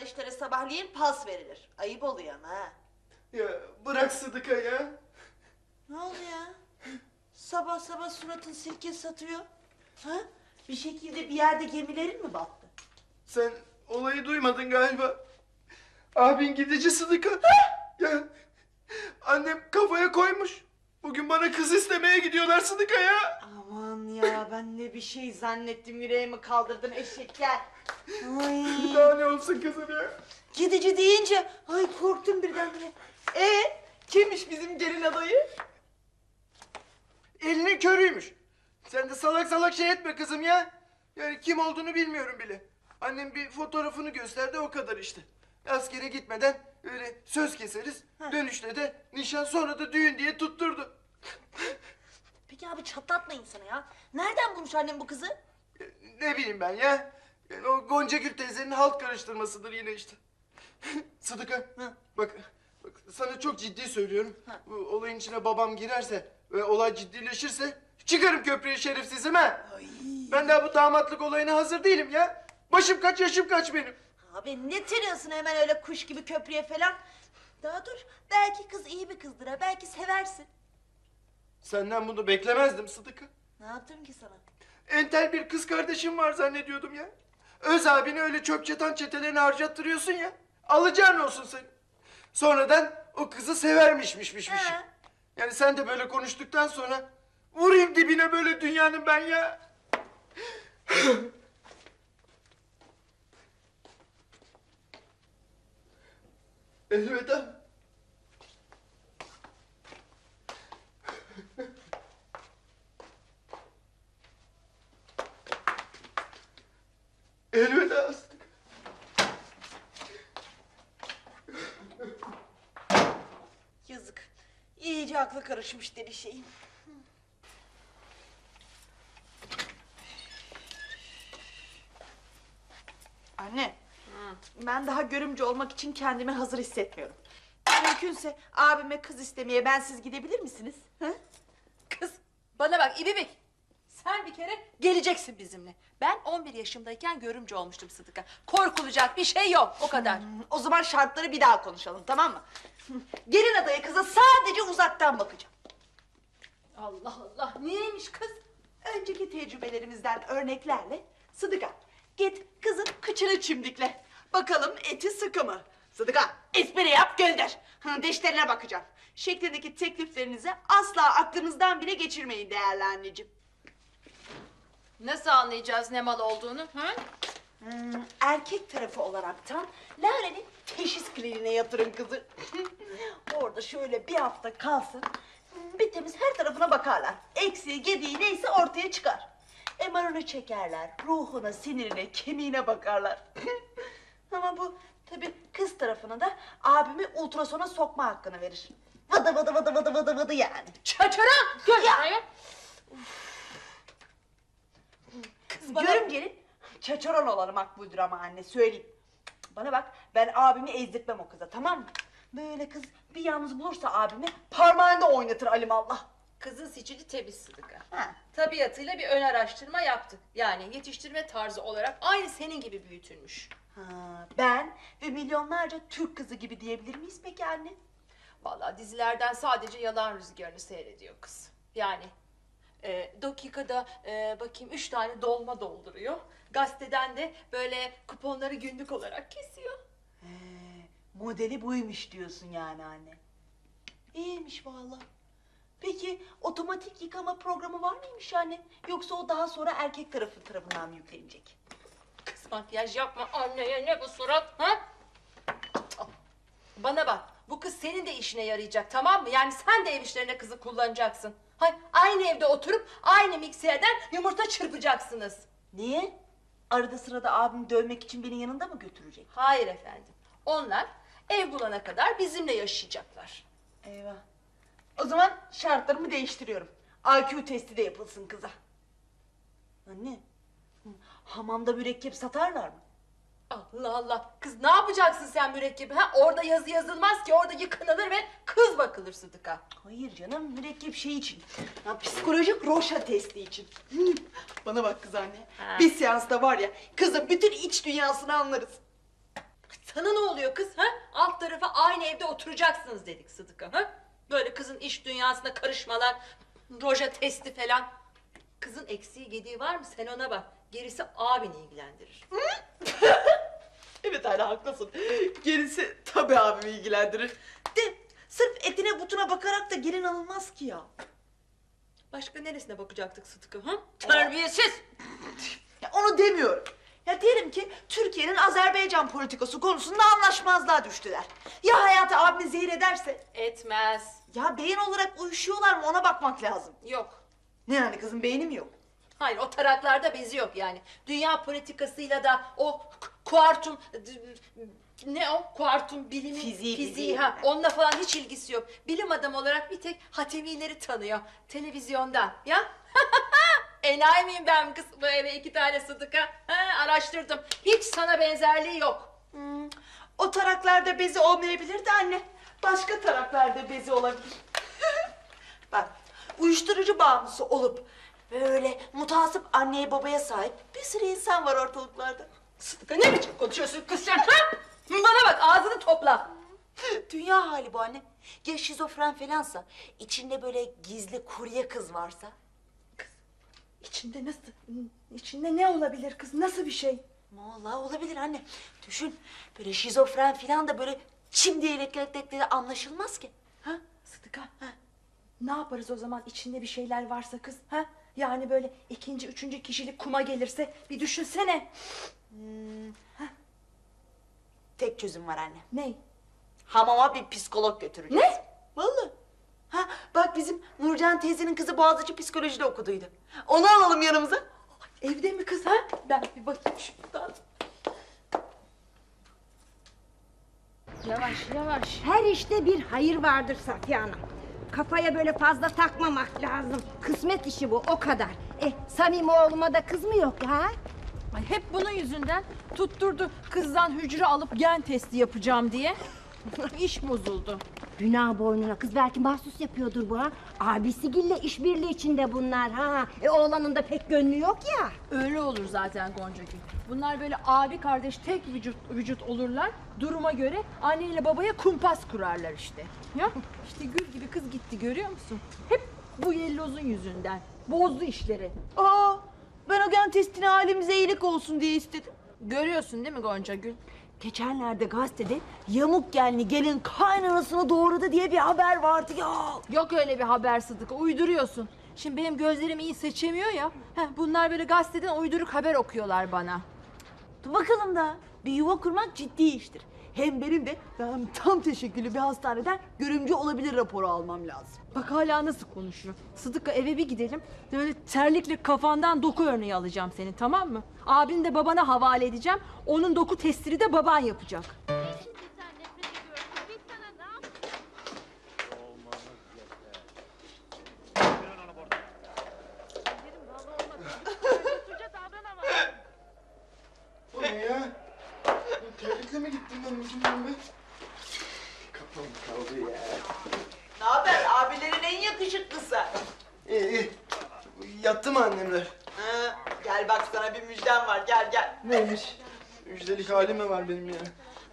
kardeşlere sabahleyin pas verilir. Ayıp oluyor ama ha. Ya bırak Sıdıka ya. Ne oldu ya? Sabah sabah suratın sirke satıyor. Ha? Bir şekilde bir yerde gemilerin mi battı? Sen olayı duymadın galiba. Abin gidici Sıdıka. ya annem kafaya koymuş. Bugün bana kız istemeye gidiyorlar Sıdıka ya. Aman ya ben de bir şey zannettim yüreğimi kaldırdın eşekler. Ay. Daha ne olsun kızım ya. Gidici deyince ay korktum birdenbire. E kimmiş bizim gelin adayı? Elinin körüymüş. Sen de salak salak şey etme kızım ya. Yani kim olduğunu bilmiyorum bile. Annem bir fotoğrafını gösterdi o kadar işte. Askere gitmeden öyle söz keseriz. Dönüşte de nişan sonra da düğün diye tutturdu. Peki abi çatlatma insanı ya. Nereden bulmuş annem bu kızı? E, Ne bileyim ben ya. Yani o Gonca Gül teyzenin halt karıştırmasıdır yine işte. Sıdıka Hı. bak, bak sana çok ciddi söylüyorum. Hı. Bu olayın içine babam girerse ve olay ciddileşirse çıkarım köprüye şerefsizim ha. Ay. Ben daha bu damatlık olayına hazır değilim ya. Başım kaç yaşım kaç benim. Abi ne tırıyorsun hemen öyle kuş gibi köprüye falan? Daha dur. Belki kız iyi bir kızdır ha. Belki seversin. Senden bunu beklemezdim Sıdıka. Ne yaptım ki sana? Entel bir kız kardeşim var zannediyordum ya. Öz abini öyle çöp çatan çetelerine harcattırıyorsun ya. Alacağın olsun senin. Sonradan o kızı severmişmişmişmişim. Ha. Yani sen de böyle konuştuktan sonra vurayım dibine böyle dünyanın ben ya. Elveda. Elveda Aslı. Yazık. İyice aklı karışmış deli şeyin. Anne. Ben daha görümce olmak için kendimi hazır hissetmiyorum. Mümkünse abime kız istemeye bensiz gidebilir misiniz? Hı? Kız bana bak İbibik. Sen bir kere geleceksin bizimle. Ben 11 yaşımdayken görümce olmuştum Sıdık'a. Korkulacak bir şey yok o kadar. Hmm, O zaman şartları bir daha konuşalım tamam mı? Gelin adayı kıza sadece uzaktan bakacağım. Allah Allah niyeymiş kız? Önceki tecrübelerimizden örneklerle Sıdıka git kızın kıçını çimdikle. Bakalım eti sıkı mı? Sıdıka espri yap gönder. Hı, Dişlerine bakacağım. Şeklindeki tekliflerinizi asla aklınızdan bile geçirmeyin değerli anneciğim. Nasıl anlayacağız ne mal olduğunu? Hı? Hmm, erkek tarafı olaraktan Lare'nin teşhis kliniğine yatırın kızı. Orada şöyle bir hafta kalsın. Bir temiz her tarafına bakarlar. Eksiği gediği neyse ortaya çıkar. MR'ını çekerler. Ruhuna, sinirine, kemiğine bakarlar. Ama bu tabii kız tarafına da abimi ultrasona sokma hakkını verir. Vıdı vıdı vıdı vıdı vıdı vıdı yani. Çaçara! Gel Ya! buraya. Kız bana... Görümcenin çaçaron olanı makbuldür ama anne söyleyeyim. Bana bak ben abimi ezdirtmem o kıza tamam mı? Böyle kız bir yalnız bulursa abimi parmağında oynatır alimallah. Kızın sicili temiz Sıdık'a. Ha. Tabiatıyla bir ön araştırma yaptık. Yani yetiştirme tarzı olarak aynı senin gibi büyütülmüş. Ha, ben ve milyonlarca Türk kızı gibi diyebilir miyiz peki anne? Vallahi dizilerden sadece yalan rüzgarını seyrediyor kız. Yani e, dakikada e, bakayım üç tane dolma dolduruyor. Gazeteden de böyle kuponları günlük olarak kesiyor. He, modeli buymuş diyorsun yani anne. İyiymiş vallahi. Peki otomatik yıkama programı var mıymış anne? Yoksa o daha sonra erkek tarafı tarafından mı yüklenecek? Kız makyaj yapma anneye ne bu surat ha? Bana bak bu kız senin de işine yarayacak tamam mı? Yani sen de ev işlerinde kızı kullanacaksın. Hay, aynı evde oturup aynı mikserden yumurta çırpacaksınız. Niye? Arada sırada abim dövmek için beni yanında mı götürecek? Hayır efendim. Onlar ev bulana kadar bizimle yaşayacaklar. Eyvah. O zaman şartlarımı değiştiriyorum. IQ testi de yapılsın kıza. Anne, hamamda mürekkep satarlar mı? Allah Allah. Kız ne yapacaksın sen mürekkebi? Ha? Orada yazı yazılmaz ki. Orada yıkanılır ve kız bakılır Sıdık'a. Hayır canım, mürekkep şey için. Ya, psikolojik roşa testi için. Hı, Bana bak kız anne. Ha. Bir seansta var ya, kızın bütün iç dünyasını anlarız. Sana ne oluyor kız ha? Alt tarafa aynı evde oturacaksınız dedik Sıdık'a ha? Böyle kızın iş dünyasına karışmalar, roja testi falan. Kızın eksiği gediği var mı sen ona bak. Gerisi abini ilgilendirir. Evet hala haklısın. Gerisi tabii abimi ilgilendirir. De sırf etine butuna bakarak da gelin alınmaz ki ya. Başka neresine bakacaktık Sıdık'a ha? Terbiyesiz! ya. Onu demiyorum. Ya diyelim ki Türkiye'nin Azerbaycan politikası konusunda anlaşmazlığa düştüler. Ya hayatı abimi zehir ederse? Etmez. Ya beyin olarak uyuşuyorlar mı ona bakmak lazım. Yok. Ne yani kızım beynim yok. Hayır o taraklarda bezi yok yani. Dünya politikasıyla da o kuartum ne o kuartum bilimi Fiziği, fiziği fiziği. ha onunla falan hiç ilgisi yok. Bilim adamı olarak bir tek Hatemileri tanıyor televizyondan ya. Enayi miyim ben kız bu eve iki tane sıdıka? Ha, araştırdım. Hiç sana benzerliği yok. Hmm, o taraklarda bezi olmayabilir de anne. Başka taraklarda bezi olabilir. Bak uyuşturucu bağımlısı olup böyle mutasip anneye babaya sahip bir sürü insan var ortalıklarda. Sıdıka ne biçim konuşuyorsun kız sen ha? Bana bak ağzını topla. Dünya hali bu anne. Ya şizofren falansa, içinde böyle gizli kurye kız varsa. İçinde nasıl, içinde ne olabilir kız nasıl bir şey? Vallahi olabilir anne. Düşün böyle şizofren falan da böyle çim diye elektrikleri anlaşılmaz ki. Ha? Sıdıka. Ha? Ne yaparız o zaman içinde bir şeyler varsa kız? Ha? Yani böyle ikinci, üçüncü kişilik kuma gelirse bir düşünsene. Tek çözüm var anne. Ne? Hamama bir psikolog götüreceğiz. Ne? Vallahi. Ha bak bizim Nurcan teyzenin kızı Boğaziçi psikolojide okuduydu. Onu alalım yanımıza. Evde mi kız ha? Ben bir bakayım şuradan. Yavaş yavaş. Her işte bir hayır vardır Safiye Hanım. Kafaya böyle fazla takmamak lazım. Kısmet işi bu o kadar. E Samim oğluma da kız mı yok ha? Ay hep bunun yüzünden tutturdu kızdan hücre alıp gen testi yapacağım diye. İş bozuldu. Günah boynuna kız belki mahsus yapıyordur bu ha. Abisi işbirliği içinde bunlar ha. E oğlanın da pek gönlü yok ya. Öyle olur zaten Gonca Gül. Bunlar böyle abi kardeş tek vücut vücut olurlar. Duruma göre anneyle babaya kumpas kurarlar işte. Ya işte gül gibi kız gitti görüyor musun? Hep bu yellozun yüzünden. Bozdu işleri. Aa ben o gen testini halimize iyilik olsun diye istedim. Görüyorsun değil mi Gonca Gül? Geçenlerde gazetede yamuk genli gelin kaynanasını doğradı diye bir haber vardı ya. Yok öyle bir haber Sıdıka uyduruyorsun. Şimdi benim gözlerim iyi seçemiyor ya. Heh, bunlar böyle gazeteden uyduruk haber okuyorlar bana. Dur bakalım da bir yuva kurmak ciddi iştir. Hem benim de ben tam teşekküllü bir hastaneden görümcü olabilir raporu almam lazım. Bak hala nasıl konuşuyor. Sıdıka eve bir gidelim. Böyle terlikle kafandan doku örneği alacağım senin tamam mı? Abini de babana havale edeceğim. Onun doku testini de baban yapacak. Bu ne ya? Terlikle mi gittim ben bizim ben? Kafam kaldı ya. Ne haber abilerin en yakışıklısı? İyi iyi. Yattı mı annemler? Ha, gel bak sana bir müjdem var gel gel. Neymiş? Müjdelik halim mi var benim ya?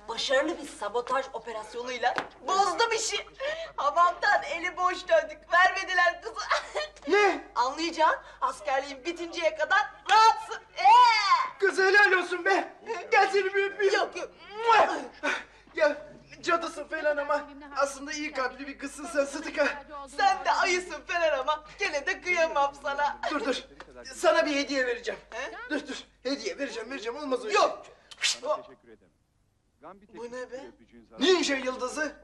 Başarılı bir sabotaj operasyonuyla bozdum işi. Hamamdan eli boş döndük. Vermediler kızı. Ne? Anlayacağın askerliğin bitinceye kadar rahatsın. Ee! Kız helal olsun be. Gel seni bir öpeyim. Yok yok. Ya cadısın falan ama aslında iyi kalpli bir kızsın sen Sıdıka. Sen de ayısın falan ama gene de kıyamam sana. Dur dur. Sana bir hediye vereceğim. He? Dur dur. Hediye vereceğim vereceğim olmaz öyle Yok. şey. Teşekkür ederim. Bu ne be? Ninja yıldızı.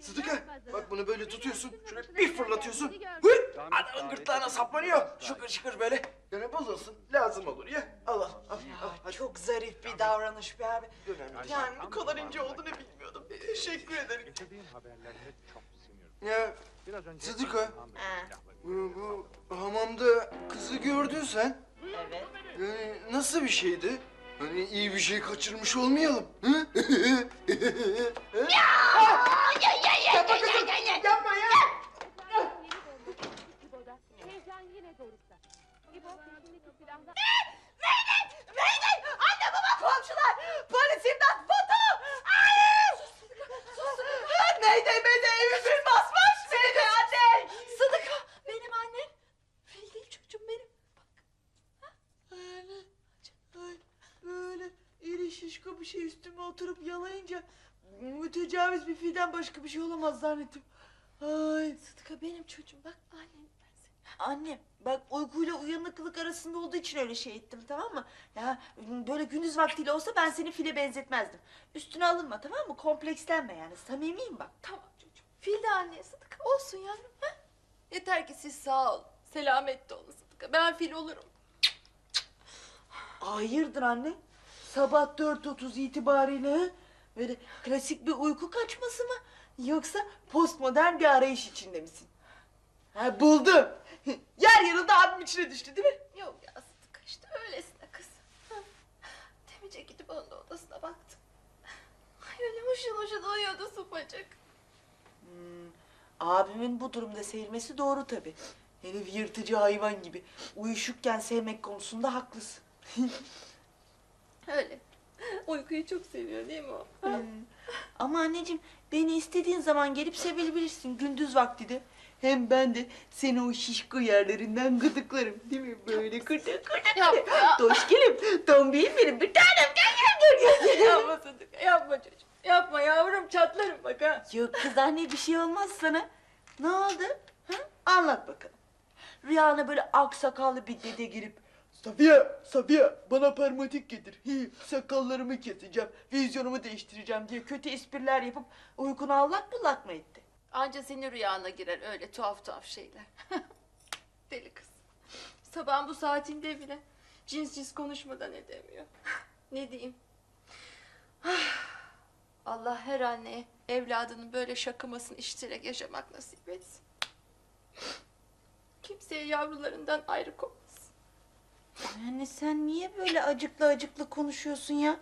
Sıdıka bak bunu böyle tutuyorsun. Şöyle bir fırlatıyorsun. Hı! Adamın gırtlağına saplanıyor. Şıkır şıkır böyle. Yani bozulsun. Lazım olur ya. Al al. Çok zarif bir davranış be abi. Önemli. Yani bu kadar ince olduğunu bilmiyordum. Teşekkür ederim. Getirdiğin haberlerle çok sinirli. Ya Biraz önce... Sıdıka. Ha. bu, bu hamamda kızı gördün sen. Evet. Yani nasıl bir şeydi? Hani iyi bir şey kaçırmış olmayalım. Hı? Yapma kızım. Yapma ya. Heyecan yine dorukta. İbo peşindeki silahla komşular! Polis imdat foto! Ay! Sus, sus. Neydi beni evimin basmış mıydı anne? Sıdıka benim annem. Fil çocuğum benim. Bak. Böyle, böyle, böyle iri şişko bir şey üstüme oturup yalayınca mütecaviz bir filden başka bir şey olamaz zannettim. Ay. Sıdıka benim çocuğum bak annem Annem bak uykuyla uyanıklık arasında olduğu için öyle şey ettim tamam mı? Ya böyle gündüz vaktiyle olsa ben seni file benzetmezdim. Üstüne alınma tamam mı? Komplekslenme yani samimiyim bak. Tamam çocuğum. Fil de anne Sıdıka olsun yavrum. Ha? Yeter ki siz sağ olun. Selametle olun Sıdıka. Ben fil olurum. Hayırdır anne? Sabah 4.30 itibariyle böyle klasik bir uyku kaçması mı? Yoksa postmodern bir arayış içinde misin? Ha buldum. Yer yanında abim içine düştü değil mi? Yok ya Sıdıka işte öylesine kız. Ha. Demince gidip onun da odasına baktım. Ay öyle mışıl mışıl uyuyordu sıpacık. Abimin bu durumda sevmesi doğru tabi. Herif yırtıcı hayvan gibi. Uyuşukken sevmek konusunda haklısın. Öyle. Uykuyu çok seviyor değil mi o? Ha? Ama anneciğim beni istediğin zaman gelip sevebilirsin gündüz vakti de. Hem ben de seni o şişko yerlerinden gıdıklarım değil mi? Böyle gıdık gıdık. Yapma ya. Doşkelim, tombiğim benim bir tanem gel gel gel gel. Yapma Sıdıka yapma çocuğum. Yapma yavrum çatlarım bak ha. Yok kız anne bir şey olmaz sana. Ne oldu? Ha? Anlat bakalım. Rüyana böyle aksakallı bir dede girip Safiye, Safiye bana permatik getir. Hi, sakallarımı keseceğim, vizyonumu değiştireceğim diye kötü espriler yapıp uykunu allak bullak mı etti? Anca senin rüyana girer öyle tuhaf tuhaf şeyler. Deli kız. Sabahın bu saatinde bile cins cins konuşmadan edemiyor. ne diyeyim? Allah her anneye evladının böyle şakımasını işiterek yaşamak nasip etsin. Kimseye yavrularından ayrı kopmasın. Yani sen niye böyle acıklı acıklı konuşuyorsun ya?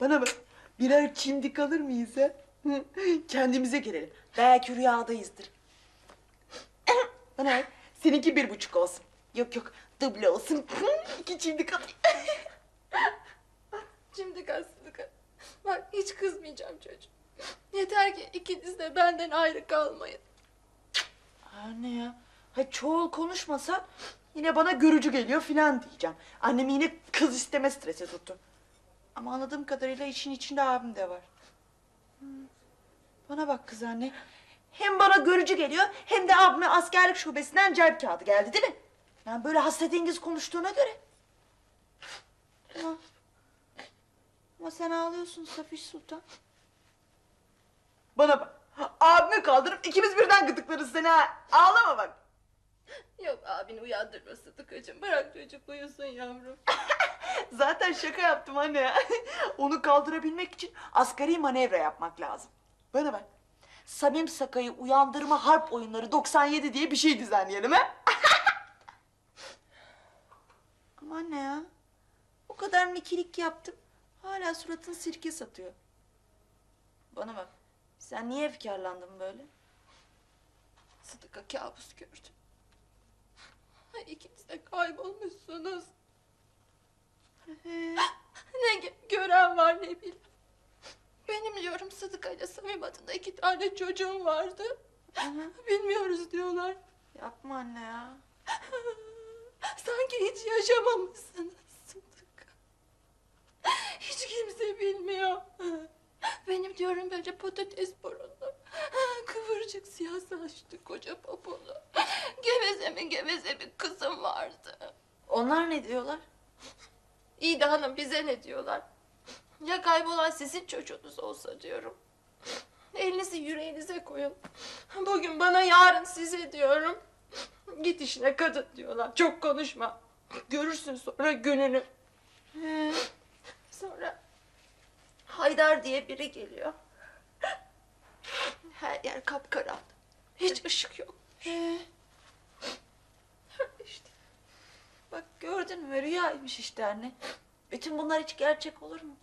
Bana bak birer çimdik alır mıyız ha? Kendimize gelelim. Belki rüyadayızdır. Bana seninki bir buçuk olsun. Yok yok duble olsun. İki çimdik alayım. Şimdi Sıdıka. Bak hiç kızmayacağım çocuğum. Yeter ki ikiniz de benden ayrı kalmayın. Anne ya. Ha, çoğul konuşmasa yine bana görücü geliyor filan diyeceğim. Annemi yine kız isteme stresi tuttu. Ama anladığım kadarıyla işin içinde abim de var. Bana bak kız anne. Hem bana görücü geliyor hem de abime askerlik şubesinden cep kağıdı geldi değil mi? Yani böyle hasretengiz konuştuğuna göre. Ama, ama sen ağlıyorsun Safiş Sultan. Bana bak. Abimi kaldırıp ikimiz birden gıdıklarız seni ha. Ağlama bak. Yok abini uyandırma Sıdıkacığım. Bırak çocuk uyusun yavrum. Zaten şaka yaptım anne ya. Onu kaldırabilmek için asgari manevra yapmak lazım. Bana bak. Samim Sakay'ı uyandırma harp oyunları 97 diye bir şey düzenleyelim ha? Ama anne ya. O kadar mikilik yaptım. Hala suratın sirke satıyor. Bana bak. Sen niye efkarlandın böyle? Sıdıka kabus gördü. Ay, İkiniz de kaybolmuşsunuz. ne gö- gören var ne bilen. Benim diyorum Sıdıka ile Samim adında iki tane çocuğum vardı. Bilmiyoruz diyorlar. Yapma anne ya. Sanki hiç yaşamamışsınız Sıdıka. Hiç kimse bilmiyor. Benim diyorum böyle patates burunlu, kıvırcık siyah saçlı koca popolu, geveze mi geveze bir kızım vardı. Onlar ne diyorlar? İyi de hanım bize ne diyorlar? Ya kaybolan sizin çocuğunuz olsa diyorum. Elinizi yüreğinize koyun. Bugün bana yarın size diyorum. Git işine kadın diyorlar. Çok konuşma. Görürsün sonra gününü. Sonra Haydar diye biri geliyor. Her yer kapkaranlık. Hiç ışık yok. İşte. Bak gördün mü rüyaymış işte anne. Bütün bunlar hiç gerçek olur mu?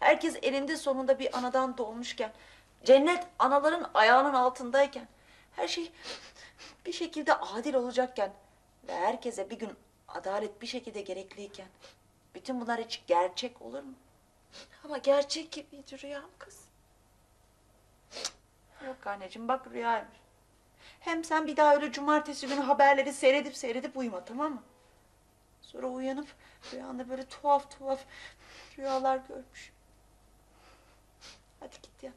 Herkes elinde sonunda bir anadan doğmuşken, cennet anaların ayağının altındayken, her şey bir şekilde adil olacakken ve herkese bir gün adalet bir şekilde gerekliyken, bütün bunlar hiç gerçek olur mu? Ama gerçek gibiydi rüyam kız. Yok anneciğim bak rüyaymış. Hem sen bir daha öyle cumartesi günü haberleri seyredip seyredip uyuma tamam mı? Sonra uyanıp rüyamda böyle tuhaf tuhaf rüyalar görmüş. Hadi git yat.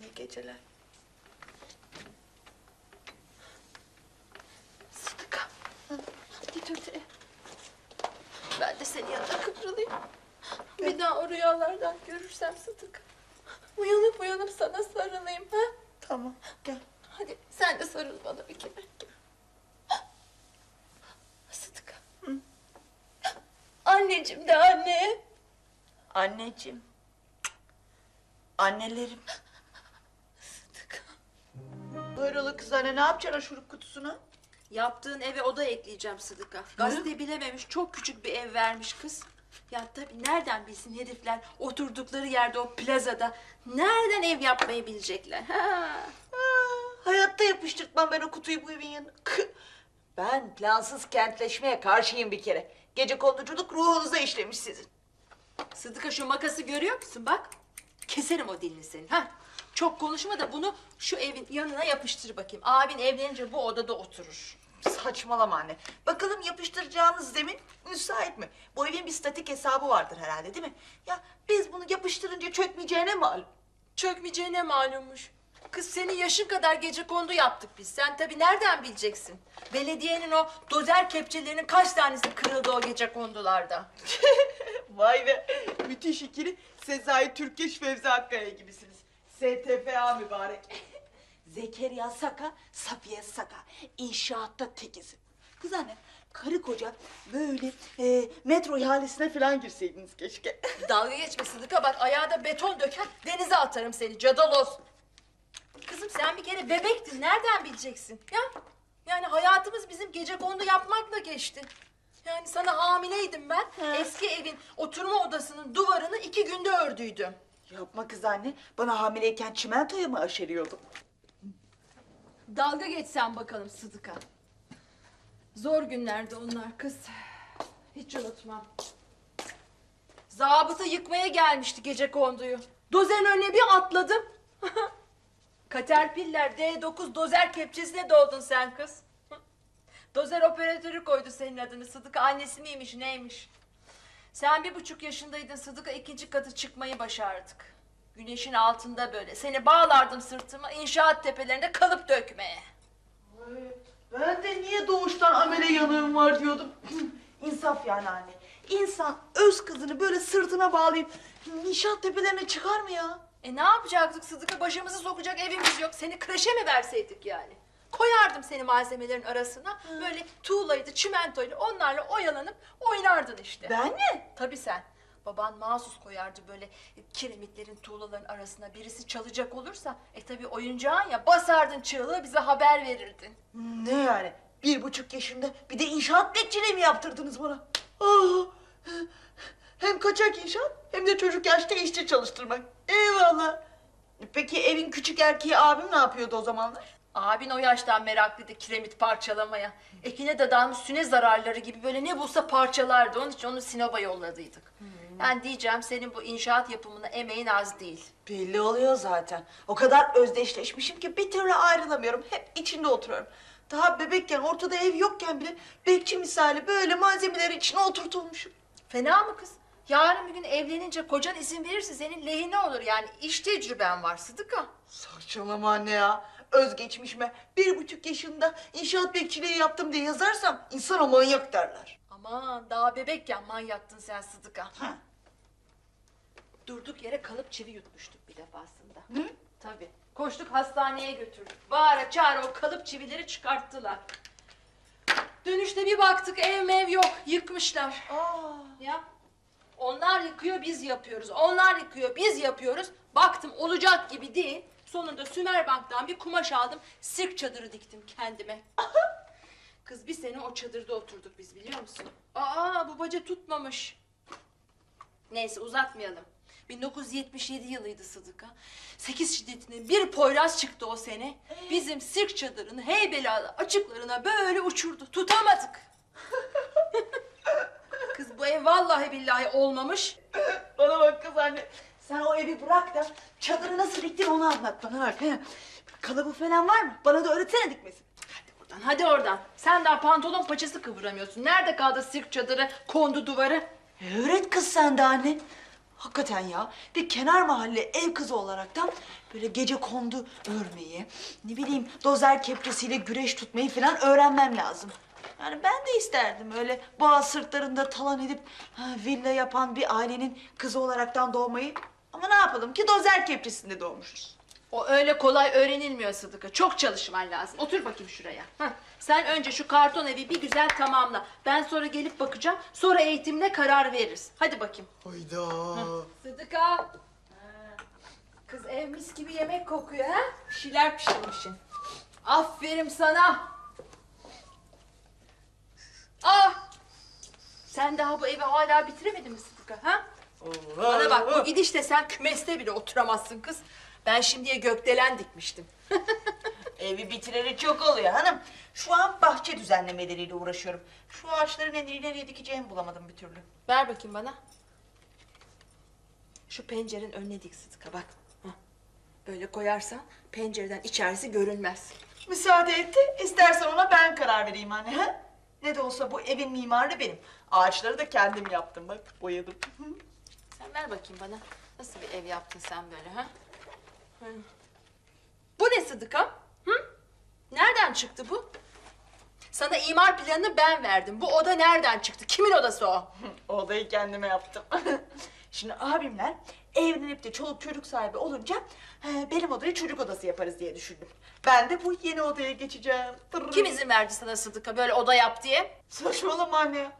İyi geceler. Sıdıka. Git öteye. Ben de senin yanında kıvrılayım. Bir daha o rüyalardan görürsem Sıdıka. Uyanıp uyanıp sana sarılayım ha? Tamam gel. Hadi sen de sarıl bana bir kere. Sıdıka. Anneciğim de anne. Anneciğim. Annelerim. Sıdıka. Hayrola kız anne ne yapacaksın o şurup kutusuna? Yaptığın eve oda ekleyeceğim Sıdıka. Gazete bilememiş çok küçük bir ev vermiş kız. Ya tabii nereden bilsin herifler oturdukları yerde o plazada nereden ev yapmayı bilecekler? Ha. Hayatta yapıştırtmam ben o kutuyu bu evin yanına. Ben plansız kentleşmeye karşıyım bir kere. Gece konduculuk ruhunuza işlemiş sizin. Sıdıka şu makası görüyor musun bak? Keserim o dilini senin. Ha? Çok konuşma da bunu şu evin yanına yapıştır bakayım. Abin evlenince bu odada oturur. Saçmalama anne. Bakalım yapıştıracağımız zemin müsait mi? Bu evin bir statik hesabı vardır herhalde değil mi? Ya biz bunu yapıştırınca çökmeyeceğine malum. Çökmeyeceğine malummuş. Kız senin yaşın kadar gece kondu yaptık biz. Sen tabii nereden bileceksin? Belediyenin o dozer kepçelerinin kaç tanesi kırıldı o gece kondularda? Vay be. Müthiş ikili Sezai Türkeş Fevzi Akkaya gibisiniz. STFA mübarek. Zekeriya Saka, Safiye Saka. İnşaatta tekizim. Kız anne, karı koca böyle e, metro ihalesine falan girseydiniz keşke. Dalga geçme Sıdıka bak ayağda beton döker denize atarım seni cadaloz. Kızım sen bir kere bebektin nereden bileceksin ya? Yani hayatımız bizim gece kondu yapmakla geçti. Yani sana hamileydim ben. Eski evin oturma odasının duvarını iki günde ördüydüm. Yapma kız anne, bana hamileyken çimentoya mı aşeriyordun? Dalga geçsen bakalım Sıdıka. Zor günlerde onlar kız. Hiç unutmam. Zabıta yıkmaya gelmişti gece konduyu. Dozerin önüne bir atladım. Caterpillar D9 dozer kepçesine doğdun sen kız. Dozer operatörü koydu senin adını. Sıdıka annesi miymiş neymiş? Sen bir buçuk yaşındaydın Sıdıka ikinci katı çıkmayı başardık. Güneşin altında böyle. Seni bağlardım sırtıma inşaat tepelerinde kalıp dökmeye. Ben de niye doğuştan amele yanığım var diyordum. İnsaf yani anne. İnsan öz kızını böyle sırtına bağlayıp inşaat tepelerine çıkar mı ya? E ne yapacaktık Sıdıka? Başımızı sokacak evimiz yok. Seni kreşe mi verseydik yani? Koyardım seni malzemelerin arasına. Böyle tuğlaydı, çimentoydu. Onlarla oyalanıp oynardın işte. Ben mi? Tabii sen. Baban mahsus koyardı böyle kiremitlerin tuğlaların arasına. Birisi çalacak olursa e tabii oyuncağın ya basardın çığlığı bize haber verirdin. Ne yani? Bir buçuk yaşında bir de inşaat bekçiliği mi yaptırdınız bana? Ah! Hem kaçak inşaat hem de çocuk yaşta işçi çalıştırmak. Eyvallah. Peki evin küçük erkeği abim ne yapıyordu o zamanlar? Abin o yaştan meraklıydı kiremit parçalamaya. Ekine dadanmış süne zararları gibi böyle ne bulsa parçalardı. Onun için onu Sinop'a yolladıydık. Ben diyeceğim senin bu inşaat yapımına emeğin az değil. Belli oluyor zaten. O kadar özdeşleşmişim ki bir türlü ayrılamıyorum. Hep içinde oturuyorum. Daha bebekken ortada ev yokken bile bekçi misali böyle malzemeleri içine oturtulmuşum. Fena mı kız? Yarın bir gün evlenince kocan izin verirse senin lehine olur yani iş tecrüben var Sıdıka. Saçmalama anne ya. Özgeçmişime bir buçuk yaşında inşaat bekçiliği yaptım diye yazarsam insan o manyak derler. Aman daha bebekken manyaktın sen Sıdıka. Ha. Durduk yere kalıp çivi yutmuştuk bir defasında. Hı? Tabii. Koştuk hastaneye götürdük. Bağıra çağıra o kalıp çivileri çıkarttılar. Dönüşte bir baktık ev mev yok yıkmışlar. Aa. Ya onlar yıkıyor biz yapıyoruz. Onlar yıkıyor biz yapıyoruz. Baktım olacak gibi değil. Sonunda Sümerbank'tan bir kumaş aldım. Sirk çadırı diktim kendime. Kız bir sene o çadırda oturduk biz biliyor musun? Aa bu baca tutmamış. Neyse uzatmayalım. 1977 yılıydı Sıdıka. Sekiz şiddetinde bir poyraz çıktı o sene. Bizim sirk çadırını heybeliada açıklarına böyle uçurdu. Tutamadık. Kız bu ev vallahi billahi olmamış. Bana bak kız anne. sen o evi bırak da çadırı nasıl diktin onu anlat bana bak. he. Kalıbı falan var mı? Bana da öğretsene dikmesi. Oradan, hadi oradan. Sen daha pantolon paçası kıvıramıyorsun. Nerede kaldı sirk çadırı, kondu duvarı? E, öğret kız sen de anne. Hakikaten ya bir kenar mahalle ev kızı olaraktan böyle gece kondu örmeyi, ne bileyim dozer kepçesiyle güreş tutmayı falan öğrenmem lazım. Yani ben de isterdim öyle boğaz sırtlarında talan edip ha, villa yapan bir ailenin kızı olaraktan doğmayı. Ama ne yapalım ki dozer kepçesinde doğmuşuz. O öyle kolay öğrenilmiyor Sıdıka. Çok çalışman lazım. Otur bakayım şuraya. Hah. Sen önce şu karton evi bir güzel tamamla. Ben sonra gelip bakacağım. Sonra eğitimle karar veririz. Hadi bakayım. Hayda. Sıdıka. Kız ev mis gibi yemek kokuyor ha? Bir şeyler pişirmişsin. Aferin sana. Ah! Sen daha bu evi hala bitiremedin mi Sıdıka ha? Bana bak bu gidişte sen kümeste bile oturamazsın kız. Ben şimdiye gökdelen dikmiştim. Evi bitireli çok oluyor hanım. Şu an bahçe düzenlemeleriyle uğraşıyorum. Şu ağaçları nereye nereye dikeceğimi bulamadım bir türlü. Ver bakayım bana. Şu pencerenin önüne dik Sıdıka bak. Hah. Böyle koyarsan pencereden içerisi görünmez. Müsaade etti. İstersen ona ben karar vereyim anne. Ha? Ne de olsa bu evin mimarı benim. Ağaçları da kendim yaptım bak. Boyadım. Sen ver bakayım bana. Nasıl bir ev yaptın sen böyle ha? Bu ne Sıdıka? Hı? Nereden çıktı bu? Sana imar planını ben verdim. Bu oda nereden çıktı? Kimin odası o? Odayı kendime yaptım. Şimdi abimler evlenip de çoluk çocuk sahibi olunca he, benim odayı çocuk odası yaparız diye düşündüm. Ben de bu yeni odaya geçeceğim. Tırr. Kim izin verdi sana Sıdıka böyle oda yap diye? Saçmalama anne.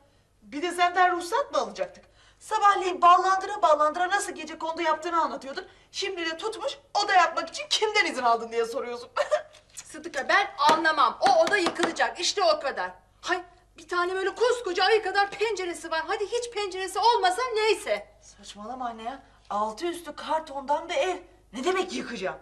Bir de senden ruhsat mı alacaktık? Sabahleyin ballandıra ballandıra nasıl gece kondu yaptığını anlatıyordun. Şimdi de tutmuş oda yapmak için kimden izin aldın diye soruyorsun. Sıdıka ben anlamam. O oda yıkılacak. İşte o kadar. Hay bir tane böyle koskoca ayı kadar penceresi var. Hadi hiç penceresi olmasa neyse. Saçmalama anne ya. Altı üstü kartondan bir ev. Ne demek yıkacağım?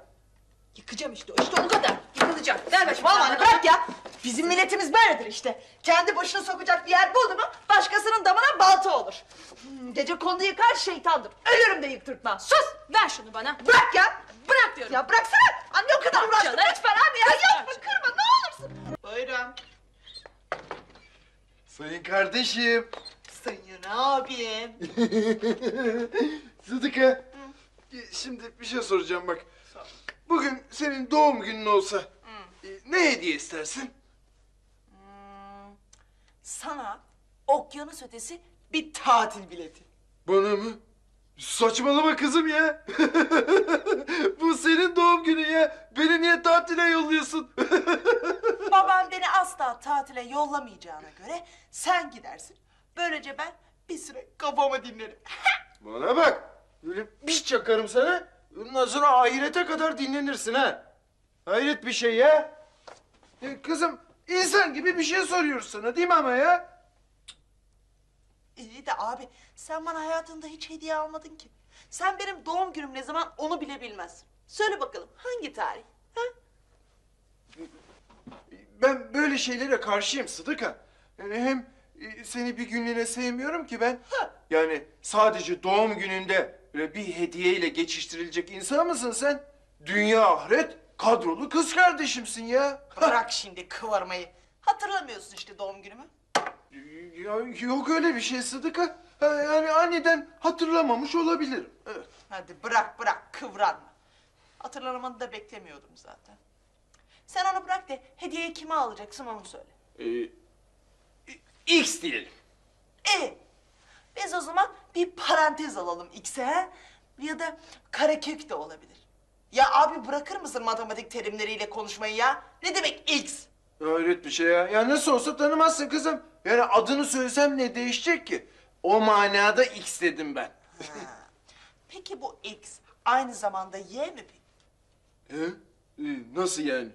Yıkacağım işte. İşte o kadar. Yıkılacak. Ver bakayım. Saçmalama anne bırak ya. Bizim milletimiz böyledir işte. Kendi başına sokacak bir yer buldu mu başkasının damına balta olur. Hmm, gece kondu yıkar şeytandır. Ölürüm de yıktırtma. Sus! Ver şunu bana. Bırak ya. Bırak diyorum. Ya bıraksana. Anne o kadar Parçala. lütfen abi ya. Yapma kırma ne olursun. Buyurun. Sayın kardeşim. Sayın abim. Sıdıka. Şimdi bir şey soracağım bak. Bugün senin doğum günün olsa e, ne hediye istersin? Sana okyanus ötesi bir tatil bileti. Bana mı? Saçmalama kızım ya. Bu senin doğum günün ya. Beni niye tatile yolluyorsun? Babam beni asla tatile yollamayacağına göre sen gidersin. Böylece ben bir süre kafamı dinlerim. Bana bak. Böyle bir çakarım sana. Ondan sonra ahirete kadar dinlenirsin ha. Hayret bir şey ya. ya. Kızım insan gibi bir şey soruyoruz sana değil mi ama ya? İyi de abi sen bana hayatında hiç hediye almadın ki. Sen benim doğum günüm ne zaman onu bile bilmezsin. Söyle bakalım hangi tarih? Ha? Ben böyle şeylere karşıyım Sıdıka. Yani hem e, seni bir günlüğüne sevmiyorum ki ben. Yani sadece doğum gününde böyle bir hediyeyle geçiştirilecek insan mısın sen? Dünya ahiret kadrolu kız kardeşimsin ya. Bırak şimdi kıvırmayı. Hatırlamıyorsun işte doğum günümü. Ya, yok öyle bir şey Sıdıka. Ha, Yani aniden hatırlamamış olabilirim. Evet. Hadi bırak bırak kıvranma. Hatırlamanı da beklemiyordum zaten. Sen onu bırak da hediyeyi kime alacaksın onu söyle. Ee, X diyelim. E biz o zaman bir parantez alalım X'e ya da karekök de olabilir. Ya abi bırakır mısın matematik terimleriyle konuşmayı ya? Ne demek X? Hayret bir şey ya. Ya nasıl olsa tanımazsın kızım. Yani adını söylesem ne değişecek ki? O manada X dedim ben. Peki bu X aynı zamanda Y mi peki? He? Ee, Nasıl yani?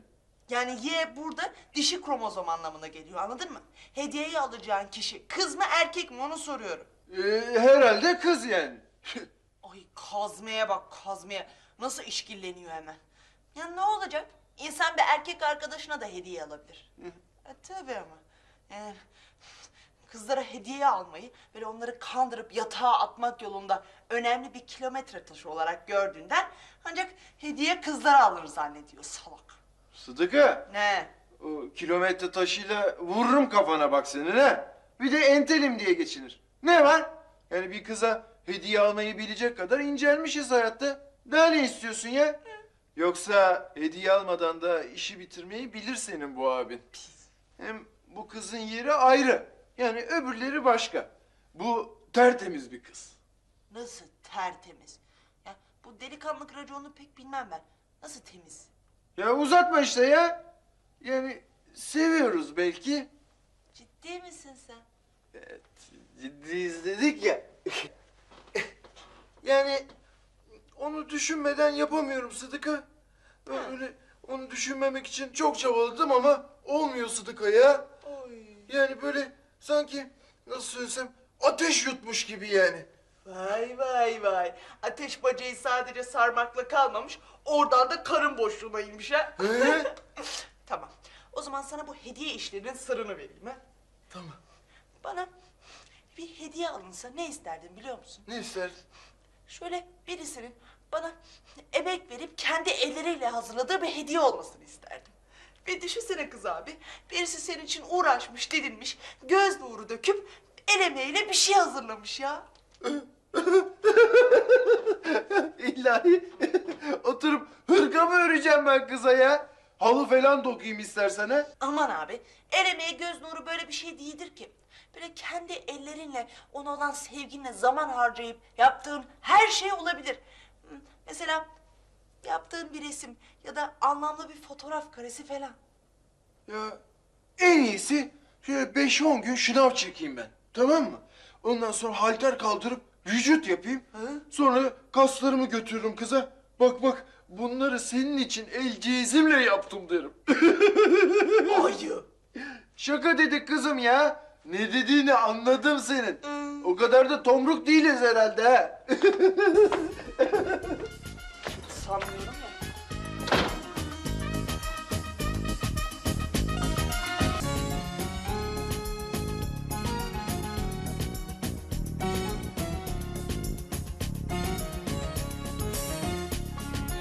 Yani Y burada dişi kromozom anlamına geliyor anladın mı? Hediyeyi alacağın kişi kız mı erkek mi onu soruyorum. Ee, herhalde kız yani. Ay kazmaya bak kazmaya. Nasıl işkilleniyor hemen. Ya ne olacak? İnsan bir erkek arkadaşına da hediye alabilir. e, tabii ama. Yani, kızlara hediye almayı böyle onları kandırıp yatağa atmak yolunda önemli bir kilometre taşı olarak gördüğünden ancak hediye kızlara alır zannediyor salak. Sıdıka, Ne? o kilometre taşıyla vururum kafana bak senin ha. Bir de entelim diye geçinir. Ne var? Yani bir kıza hediye almayı bilecek kadar incelmişiz hayatta. Daha ne istiyorsun ya? Yoksa hediye almadan da işi bitirmeyi bilir senin bu abin. Hem bu kızın yeri ayrı. Yani öbürleri başka. Bu tertemiz bir kız. Nasıl tertemiz? Ya bu delikanlık raconunu pek bilmem ben. Nasıl temiz? Ya uzatma işte ya. Yani seviyoruz belki. Ciddi misin sen? Ciddiyiz dedik ya. yani onu düşünmeden yapamıyorum Sıdıka. Öyle onu düşünmemek için çok çabaladım ama olmuyor Sıdıka ya. Yani böyle sanki nasıl söylesem ateş yutmuş gibi yani. Vay vay vay. Ateş bacayı sadece sarmakla kalmamış. Oradan da karın boşluğuna inmiş ha. Tamam. O zaman sana bu hediye işlerinin sırrını vereyim ha. tamam. Bana bir hediye alınsa ne isterdin biliyor musun? Ne isterdin? Şöyle birisinin bana emek verip kendi elleriyle hazırladığı bir hediye olmasını isterdim. Ve düşünsene kız abi, birisi senin için uğraşmış, didinmiş, göz nuru döküp el emeğiyle bir şey hazırlamış ya. İllahi oturup hırka mı öreceğim ben kıza ya? Halı falan dokuyayım istersen ha? Aman abi, el emeği göz nuru böyle bir şey değildir ki. Kendi ellerinle ona olan sevginle zaman harcayıp yaptığın her şey olabilir. Hı, Mesela yaptığın bir resim ya da anlamlı bir fotoğraf karesi falan. Ya en iyisi şöyle 5-10 gün şınav çekeyim ben. Tamam mı? Ondan sonra halter kaldırıp vücut yapayım. Sonra kaslarımı götürürüm kıza. Bak bak bunları senin için el cezimle yaptım derim. Ayı. Şaka dedik kızım ya. Ne dediğini anladım senin. O kadar da tomruk değiliz herhalde ha. Sanmıyorum